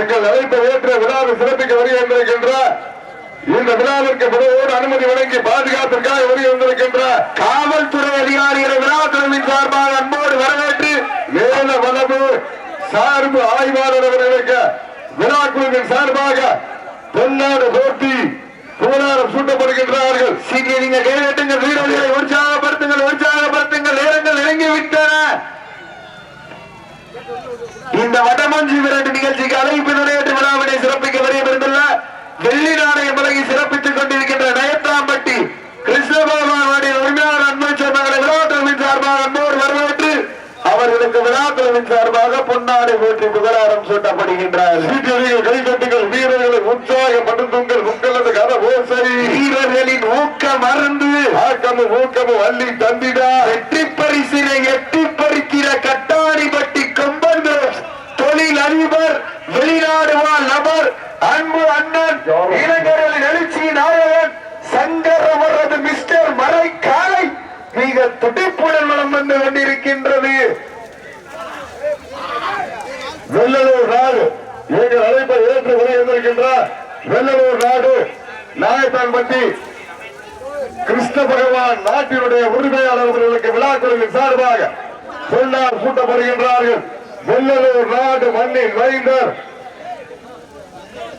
எங்கள் அழைப்பை ஏற்ற விழாவை சிறப்பிக்க வருகின்றிருக்கின்ற இந்த விழாவிற்கு முதலோடு அனுமதி வழங்கி பாதுகாப்பிற்காக வருகின்றிருக்கின்ற காவல்துறை அதிகாரிகளை விழாக்குழுவின் சார்பாக அன்போடு வரவேற்று வேல வளவு சார்பு ஆய்வாளர் அவர்களுக்கு விழாக்குழுவின் சார்பாக பொன்னாடு போட்டி புகழாரம் சூட்டப்படுகின்றார்கள். சீக்கிரம் கைதட்டுங்க வீரர்களை உற்சாகப்படுத்துங்கள் உற்சாகப்படுத்துங்கள் நேரங்கள் இறங்கி விட்டன இந்த வடமஞ்சி விரட்டு நிகழ்ச்சிக்கு அழைப்பு விழாவினை சிறப்பிக்க வருகின்றுள்ள வெள்ளி நாணய முறையை சிறப்பித்துக் கொண்டிருக்கின்ற நயத்தாம்பட்டி கிருஷ்ணபகவானுடைய உரிமையாளர் அன்பு சொன்னங்களை விழாக்குழுவின் சார்பாக அன்போடு வரவேற்று அவர்களுக்கு விழாக்குழுவின் சார்பாக பொன்னாடை போற்றி புகழாரம் சூட்டப்படுகின்றார்கள் சீக்கிரம் கைதட்டுங்கள் வீரர்களை உற்சாகப்படுத்துங்கள் உங்களது கர ஓசை வீரர்களின் ஊக்கம் மறந்து ஆக்கமும் ஊக்கமும் அள்ளி தந்திடா. வெற்றி பரிசினை எட்டி பறிக்கிற கட்டாணிப்பட்டி கொம்பன்கள் தொழில் அதிபர் வெளிநாடு வாழ் நபர் அன்பு அண்ணன் இளைஞர்களின் எழுச்சி நாயகன் சங்கர் அவரது மிஸ்டர் மறை காலை மிக துடிப்புடன் வளம் வந்து கொண்டிருக்கின்றது வெள்ளலூர் நாடு. எங்கள் அழைப்பை ஏற்று வெளியிருந்திருக்கின்ற வெள்ளலூர் நாடு. நாயத்தான்பட்டி கிருஷ்ண பகவான் நாட்டினுடைய உரிமையாளர்களுக்கு விழாக்குழுவின் சார்பாக சொன்னார் கூட்டப்படுகின்றார்கள் வெள்ளலூர் நாடு மண்ணின் வைந்தர்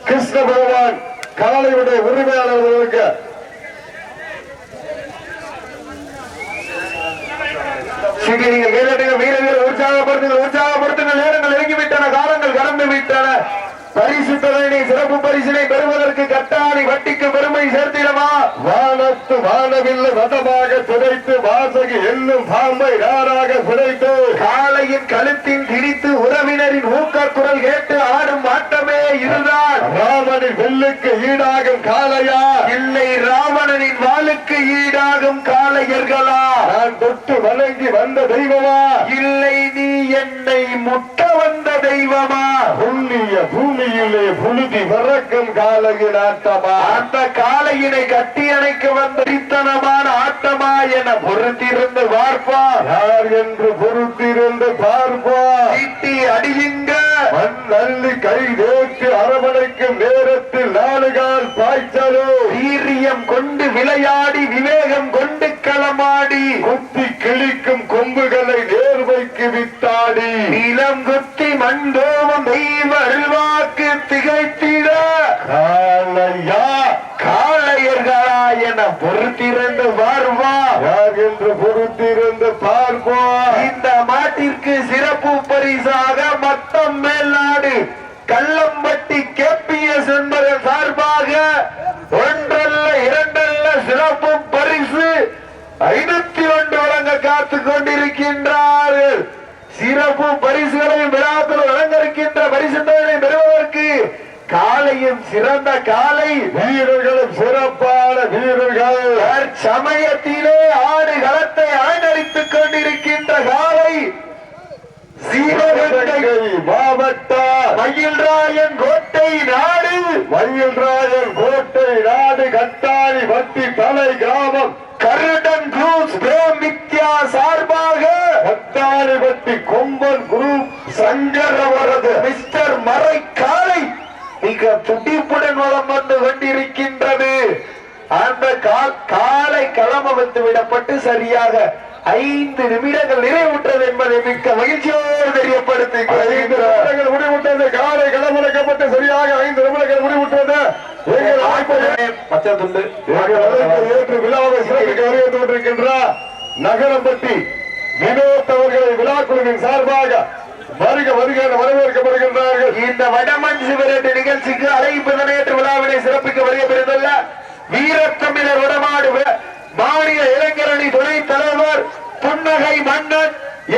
கிருஷ்ண பகவான் காலையுடைய உரிமையாளர்களுக்கு அவர்களுக்கு சிங்கிரிகள் வீரர்கள் உற்சாகப்படுத்துங்கள் உற்சாகப்படுத்துங்கள் நேரங்கள் இறங்கிவிட்டன காலங்கள் கடந்து விட்டன பரிசு தொகையினை சிறப்பு பரிசினை பெறுவதற்கு கட்டாணி வட்டிக்கு பெருமை சேர்த்திடவா? வானத்து வானவில்லை வதமாக துடைத்து வாசகி என்னும் பாம்பை யாராக பிழைத்து காளையின் கழுத்தின் கிழித்து உறவினரின் ஊக்க குரல் கேட்டு ஆடும் ஆட்டமே இதுதான். ராமனின் வெல்லுக்கு ஈடாகும் காளையா? இல்லை ராவணனின் வாளுக்கு ஈடாகும் காளையர்களா? நான் தொட்டு வணங்கி வந்த தெய்வமா? இல்லை நீ என்னை முட்ட வந்த தெய்வமா? புண்ணிய பூமியிலே புழுதி வரக்கும் காளையின் ஆட்டமா? அந்த காளையினை கட்டி அணைக்க வந்த இத்தனமான ஆட்டமா என பொறுத்திருந்து பார்ப்பா. யார் என்று பொறுத்திருந்து பார்ப்பா. தீட்டி அடியுங்க. மண் அள்ளி கை தேய்த்து அரவணைக்கும் நேரத்தில் வித்தாடி நிலம் குத்தி மண்டோமம் தெய்வ அருள்வாக்கு திகைத்திட. காளையா காளையர்களா என பொறுத்திருந்து பார்வா யார் என்று பொறுத்திருந்து பார்ப்போம் இந்த மாட்டிற்கு சிறப்பு பரிசாக மத்தம் மேல்நாடு கள்ளம்பட்டி கேபிஎஸ் என்பதன் சார்பாக ஒன்றல்ல இரண்டல்ல சிறப்பு பரிசு ஐநூத்தி ஒன்று வழங்க காத்துக் கொண்டிருக்கின்றார்கள் சிறப்பு பரிசுகளையும் விழாக்கள் வழங்கிருக்கின்ற பரிசுகளை பெறுவதற்கு காலையும் சிறந்த காலை வீரர்களும் சிறப்பான வீரர்கள். சமயத்திலே ஆடு களத்தை அலங்கரித்துக் கொண்டிருக்கின்ற காலை சிவகங்கை மாவட்ட மயில்ராயன் கோட்டை நாடு. மயில்ராயன் கோட்டை நாடு கட்டாணி வட்டி தலை கிராமம். கருடன் குரூஸ் பிரேமித்யா சார்பாக கட்டாணி வட்டி கொம்பன் குரூப் சங்கர் அவரது மிஸ்டர் மறை காலை மிக துடிப்புடன் வளம் வந்து கொண்டிருக்கின்றது. அந்த காலை களம வந்து விடப்பட்டு சரியாக ஐந்து நிமிடங்கள் நிறைவுற்றது என்பதை மிக்க மகிழ்ச்சியோடு தெரியப்படுத்தி முடிவுற்றது. காலை களமிறக்கப்பட்டு சரியாக ஐந்து நிமிடங்கள் முடிவுற்றது. ஏற்று விழாவை சிறப்பிக்க வருகின்ற கொண்டிருக்கின்ற நகரம்பட்டி வினோத் அவர்களை விழாக்குழுவின் சார்பாக வருக வருக வரவேற்கப்படுகின்றார்கள். இந்த வடமண் சிவரேட்டு நிகழ்ச்சிக்கு அழைப்பு நேற்று விழாவினை சிறப்பிக்க வருகிறதுள்ள வீரத்தமிழர் வடமாடு மாநில இளைஞரணி துணை தலைவர் புன்னகை மன்னன்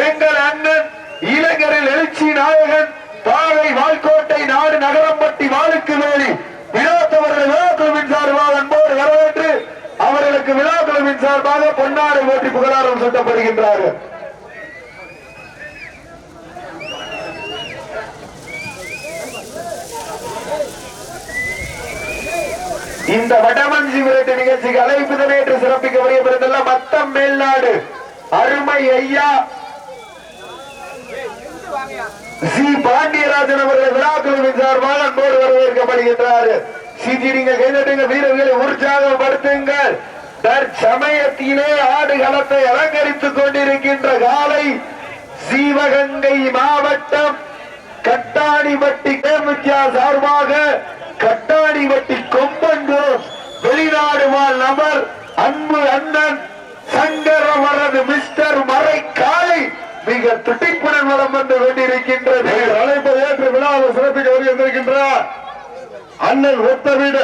எங்கள் அண்ணன் இளைஞரில் எழுச்சி நாயகன் பாவை வால்கோட்டை நாடு நகரம்பட்டி வாளுக்கு வேலி விழாத்தவர்கள் விழாக்குழுவின் சார்பாக அன்போடு வரவேற்று அவர்களுக்கு விழாக்குழுவின் சார்பாக பொன்னாடு ஓட்டி புகழாரம் சுட்டப்படுகின்றார்கள். இந்த வடமஞ்சி விரட்டு நிகழ்ச்சிக்கு அழைப்பு நேற்று சிறப்பிக்க வருகிறதெல்லாம் மத்தம் மேல்நாடு. அருமை ஐயா. சி. பாண்டியராஜன் அவர்கள் விழாக்குழுவின் சார்பாக அன்போடு வரவேற்கப்படுகின்றார். சிஜி நீங்கள் கைதட்டுங்க வீரர்களை உற்சாகப்படுத்துங்கள். தற்சமயத்திலே ஆடுகளத்தை அலங்கரித்துக் கொண்டிருக்கின்ற காலை சிவகங்கை மாவட்டம் கட்டாணிவட்டி கேமுத்தியா சார்பாக கட்டாணிவட்டி கொம்பன்கோம் வெளிநாடு வாழ் நபர் அன்பு அண்ணன் சங்கர் அவரது மிஸ்டர் மறை காலை மிக துட்டிப்புடன் வளம் வந்து கொண்டிருக்கின்றது. எங்கள் ஏற்று விழாவை சிறப்பிக்க வருகின்றிருக்கின்றார் அண்ணன் ஒத்தவிட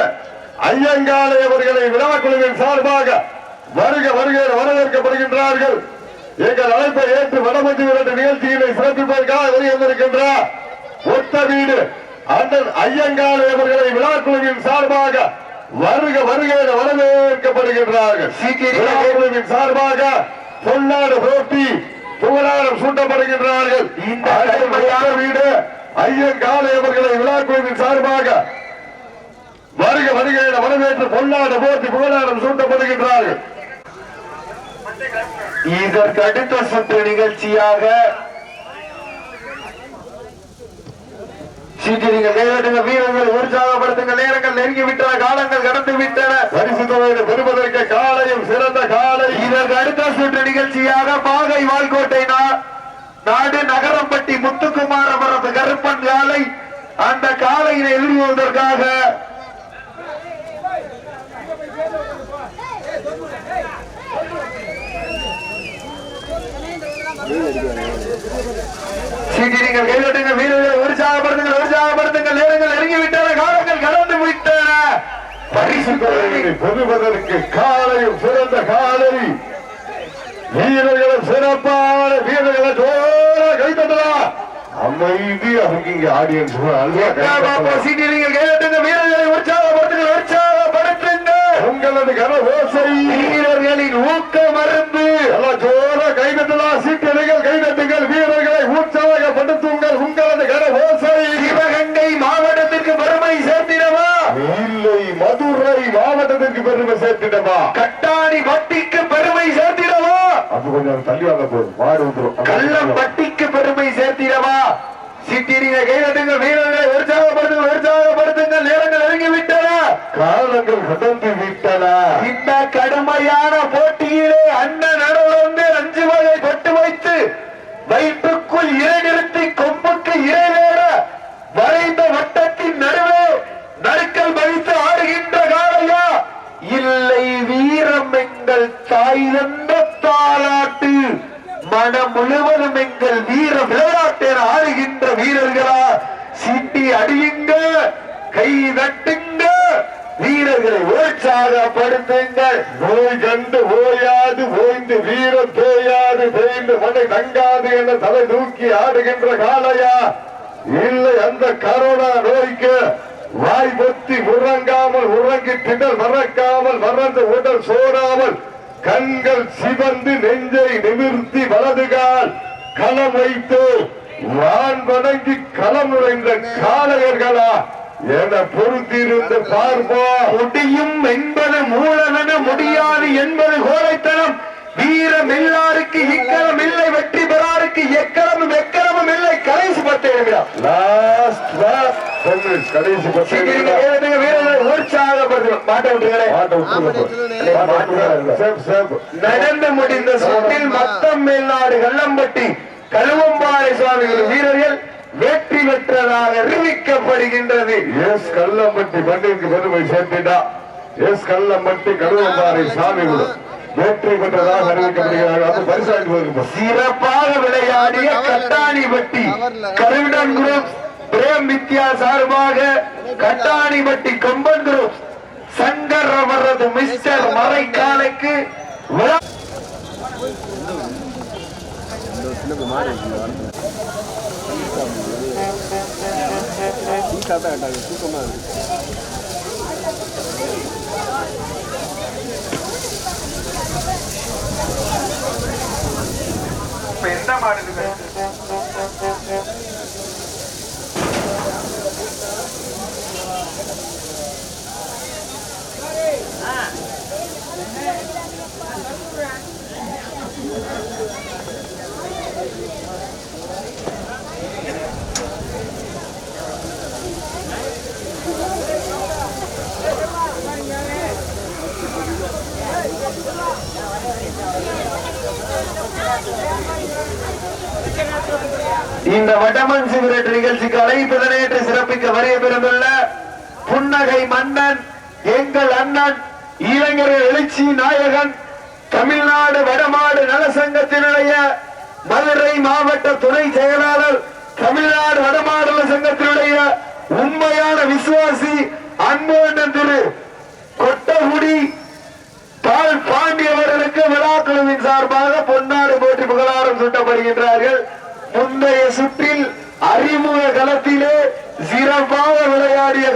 ஐயங்காலை அவர்களை விழாக்குழுவின் சார்பாக வருக வருக வரவேற்கப்படுகின்றார்கள். எங்கள் அழைப்பை ஏற்று வடமஞ்சு விரட்டு நிகழ்ச்சியினை சிறப்பிப்பதற்காக வருகின்றிருக்கின்றார் ஒத்த வீடு அண்ணன் ஐயங்காலை அவர்களை விழாக்குழுவின் சார்பாக வருக வருக என வரவேற்கப்படுகின்றார்கள். சார்பாக பொன்னாடு போட்டி புகழாரம் சூட்டப்படுகின்றார்கள். இந்த வீடு ஐயன் காலை அவர்களை விழாக்குழுவின் சார்பாக வருக வருக என வரவேற்று பொன்னாடு போட்டி புகழாரம் சூட்டப்படுகின்றார்கள். இதற்கு அடுத்த சுற்று நிகழ்ச்சியாக சீட்டி நீங்கள் வீரர்கள் உற்சாகப்படுத்துங்க. நேரங்கள் நெருங்கி விட்டன காலங்கள் கடந்து விட்டன பரிசு தொகையை பெறுவதற்கு காலையும் சிறந்த காலை. இதற்கு அடுத்த சுற்று நிகழ்ச்சியாக பாகை வால்கோட்டை நாடு நகரம்பட்டி முத்துக்குமார் அவரது கருப்பன் காலை அந்த காலையினை எழுதுவதற்காக. சீட்டி நீங்கள் வீரர்களை உற்சாகப்படுத்துங்க உற்சாகப்படுத்துங்கள் நேரங்கள் நெருங்கி விட்டன காலங்கள் கடந்து விட்டன பரிசு தொகையை பெறுவதற்கு காலையும் சிறந்த காலை. வீரர்களும் சிறப்பான வீரர்களை ஜோர கைத்தட்டலா அமைதி இருக்கீங்க ஆடியன்ஸ் சீட்டி நீங்கள் கைதட்டுங்க வீரர்களை உற்சாகப்படுத்துங்கள் உற்சாகப்படுத்துங்கள். உங்களது கன ஓசை. வீரர்களின் ஊக்க மருந்து. ஜோர கைதட்டலாம் சீட்டடிகள் கைதட்டுங்கள் வீரர்களை உற்சாகப்படுத்துங்கள். உங்களது கன ஓசை. சிவகங்கை மாவட்டத்திற்கு பெருமை சேர்த்திடவா இல்லை மதுரை மாவட்டத்திற்கு பெருமை சேர்த்திடமா கட்டாணி வட்டிக்கு பெருமை சேர்த்திடவா? அது கொஞ்சம் தள்ளி வந்த போதும். மாடு வந்துரும். கள்ளம் வட்டிக்கு பெருமை சேர்த்திடவா? சிட்டிரிங்க கைதட்டுங்க வீரர்களை உற்சாகப்படுத்துங்க உற்சாகப்படுத்துங்கள். நேரங்கள் நெருங்கி விட்டன காலங்கள் கடந்து விட்டன இந்த கடுமையான போட்டியிலே அண்ணன் நடுவந்து அஞ்சு வகை பட்டு வைத்து வயிற்றுக்குள் இறை நிறுத்தி கொம்புக்கு இறை வேற வரைந்த வட்டத்தின் நடுவே நடுக்கல் வைத்து ஆடுகின்ற காளையா இல்லை வீரம் எங்கள் தாலாட்டு மனம் முழுவதும் எங்கள் வீர விளையாட்டை என ஆடுகின்ற வீரர்களா? சீட்டி அடியுங்க கை தட்டுங்க வீரர்களை உற்சாகப்படுத்துங்கள். நோய் கண்டு ஓயாது ஓய்ந்து வீரம் தேயாது தேய்ந்து மனை தங்காது என தலை தூக்கி ஆடுகின்ற காலையா இல்லை அந்த கரோனா நோய்க்கு வாய் பொத்தி உறங்காமல் உறங்கி திடல் மறக்காமல் மறந்து உடல் சோறாமல் கண்கள் சிவந்து நெஞ்சை நிமிர்த்தி வலதுகால் களம் வைத்து வான் வணங்கி களம் நுழைந்த காளையர்களா? என பொறுத்திருந்து பார்ப்போம். முடியும் என்பது மூலதன முடியாது என்பது கோழைத்தனம். வீரம் எல்லாருக்கு இக்கலம் இல்லை வெற்றி பெறாருக்கு எக்கலமும் எக்கலமும் இல்லை. கடைசி பத்து நிமிடம். கடைசி பத்து வீரர்களை உற்சாகப்படுத்தணும். நடந்து முடிந்த சுற்றில் மத்தம் மேல்நாடு கள்ளம்பட்டி கழுவம்பாறை சுவாமிகள் வீரர்கள் வெற்றி பெற்றதாக அறிவிக்கப்படுகின்றது. எஸ் கல்லம்பட்டி பண்டிகைக்கு பெருமை சேர்த்திட்டா. எஸ் கல்லம்பட்டி கருவம்பாறை சாமிகளும் வெற்றி பெற்றதாக அறிவிக்கப்படுகிறார்கள். பரிசாட்டு சிறப்பாக விளையாடிய கட்டாணிப்பட்டி கருவிடன் குரூப் பிரேம் வித்யா சார்பாக கட்டாணிப்பட்டி கம்பன் குரூப் சங்கர் அவரது மிஸ்டர் மறைக்காலைக்கு விழா இப்ப எந்த மாடு இந்த வடமன் சிகரெட் நிகழ்ச்சிக்கு அழைப்பதனை ஏற்று சிறப்பிக்க வரைய பெறந்துள்ள புன்னகை மன்னன் எங்கள் அண்ணன் இளைஞர்கள் எழுச்சி நாயகன் தமிழ்நாடு வடமாடு நலசங்கத்தினுடைய மதுரை மாவட்ட துணை செயலாளர் தமிழ்நாடு வடமாடல சங்கத்தினுடைய உண்மையான விசுவாசி அன்பு திரு கொட்டகுடி பால் பாண்டியவர்களுக்கு சார்பாக பொன்னாடு போட்டி புகழாரம் சுட்டப்படுகின்றார்கள். முந்தைய சுற்றில் அறிமுக களத்திலே சிறப்பாக விளையாடிய